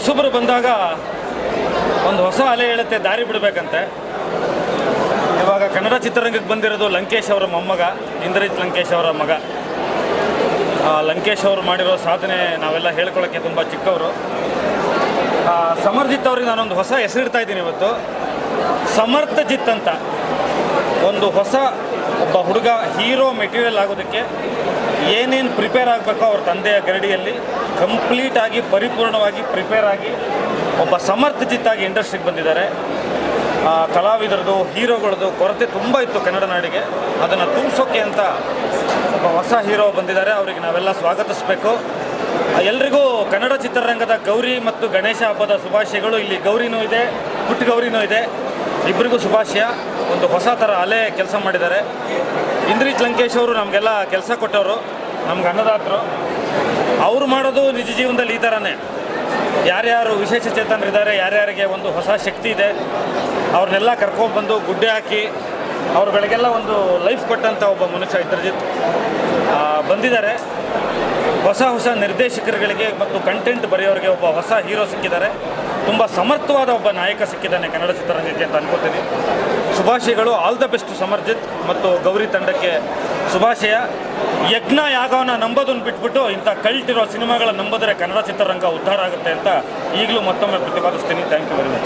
ಹೊಸಬರು ಬಂದಾಗ ಒಂದು ಹೊಸ ಅಲೆ ಹೇಳುತ್ತೆ, ದಾರಿ ಬಿಡಬೇಕಂತೆ. ಇವಾಗ ಕನ್ನಡ ಚಿತ್ರರಂಗಕ್ಕೆ ಬಂದಿರೋದು ಲಂಕೇಶ್ ಅವರ ಮೊಮ್ಮಗ, ಇಂದ್ರಜಿತ್ ಲಂಕೇಶ್ ಅವರ ಮಗ. ಲಂಕೇಶ್ ಅವರು ಮಾಡಿರೋ ಸಾಧನೆ ನಾವೆಲ್ಲ ಹೇಳ್ಕೊಳ್ಳೋಕ್ಕೆ ತುಂಬ ಚಿಕ್ಕವರು. ಸಮರ್ಜಿತ್ ಅವ್ರಿಗೆ ನಾನೊಂದು ಹೊಸ ಹೆಸರಿಡ್ತಾ ಇದ್ದೀನಿ ಇವತ್ತು. ಸಮರ್ಥ ಜಿತ್ ಅಂತ. ಒಂದು ಹೊಸ ಒಬ್ಬ ಹುಡುಗ, ಹೀರೋ ಮೆಟೀರಿಯಲ್ ಆಗೋದಕ್ಕೆ ಏನೇನು ಪ್ರಿಪೇರ್ ಆಗಬೇಕೋ ಅವ್ರ ತಂದೆಯ ಗರಡಿಯಲ್ಲಿ ಕಂಪ್ಲೀಟಾಗಿ ಪರಿಪೂರ್ಣವಾಗಿ ಪ್ರಿಪೇರ್ ಆಗಿ ಒಬ್ಬ ಸಮರ್ಥ ಜಿತ್ತಾಗಿ ಇಂಡಸ್ಟ್ರಿಗೆ ಬಂದಿದ್ದಾರೆ. ಕಲಾವಿದರದು ಹೀರೋಗಳದ್ದು ಕೊರತೆ ತುಂಬ ಇತ್ತು ಕನ್ನಡ ನಾಡಿಗೆ. ಅದನ್ನು ತುಂಬಿಸೋಕೆ ಅಂತ ಒಬ್ಬ ಹೊಸ ಹೀರೋ ಬಂದಿದ್ದಾರೆ. ಅವರಿಗೆ ನಾವೆಲ್ಲ ಸ್ವಾಗತಿಸಬೇಕು. ಎಲ್ರಿಗೂ ಕನ್ನಡ ಚಿತ್ರರಂಗದ ಗೌರಿ ಮತ್ತು ಗಣೇಶ ಹಬ್ಬದ ಶುಭಾಶಯಗಳು. ಇಲ್ಲಿ ಗೌರಿನೂ ಇದೆ ಪುಟ್ಟ ಗೌರಿನೂ ಇದೆ. ಇಬ್ಬರಿಗೂ ಶುಭಾಶಯ. ಒಂದು ಹೊಸ ಥರ ಅಲೆ ಕೆಲಸ ಮಾಡಿದ್ದಾರೆ. ಇಂದ್ರಿತ್ ಲಂಕೇಶ್ ಅವರು ನಮಗೆಲ್ಲ ಕೆಲಸ ಕೊಟ್ಟವರು, ನಮ್ಗೆ ಅನ್ನದಾತರು. ಅವರು ಮಾಡೋದು ನಿಜ ಜೀವನದಲ್ಲಿ ಈ ಥರನೇ ಯಾರ್ಯಾರು ವಿಶೇಷ ಚೇತನರಿದ್ದಾರೆ, ಯಾರ್ಯಾರಿಗೆ ಒಂದು ಹೊಸ ಶಕ್ತಿ ಇದೆ, ಅವ್ರನ್ನೆಲ್ಲ ಕರ್ಕೊಂಡ್ಬಂದು ಗುಡ್ಡೆ ಹಾಕಿ ಅವ್ರುಗಳಿಗೆಲ್ಲ ಒಂದು ಲೈಫ್ ಕೊಟ್ಟಂಥ ಒಬ್ಬ ಮನುಷ್ಯ ಇಂದ್ರಜಿತ್ ಬಂದಿದ್ದಾರೆ. ಹೊಸ ಹೊಸ ನಿರ್ದೇಶಕರುಗಳಿಗೆ ಮತ್ತು ಕಂಟೆಂಟ್ ಬರೆಯೋರಿಗೆ ಒಬ್ಬ ಹೊಸ ಹೀರೋ ಸಿಕ್ಕಿದ್ದಾರೆ. ತುಂಬ ಸಮರ್ಥವಾದ ಒಬ್ಬ ನಾಯಕ ಸಿಕ್ಕಿದ್ದಾನೆ ಕನ್ನಡ ಚಿತ್ರರಂಗಕ್ಕೆ ಅಂತ ಅನ್ಕೋತೀನಿ. ಶುಭಾಶಯಗಳು. ಆಲ್ ದ ಬೆಸ್ಟ್ ಸಮರ್ಜಿತ್ ಮತ್ತು ಗೌರಿ ತಂಡಕ್ಕೆ ಶುಭಾಶಯ. ಯಜ್ಞ ಯಾಗವನ್ನು ನಂಬೋದನ್ನು ಬಿಟ್ಬಿಟ್ಟು ಇಂಥ ಕಲ್ಟಿರೋ ಸಿನಿಮಾಗಳ ನಂಬಿದ್ರೆ ಕನ್ನಡ ಚಿತ್ರರಂಗ ಉದ್ಧಾರ ಆಗುತ್ತೆ ಅಂತ ಈಗಲೂ ಮತ್ತೊಮ್ಮೆ ಪ್ರತಿಪಾದಿಸ್ತೀನಿ. Thank you very much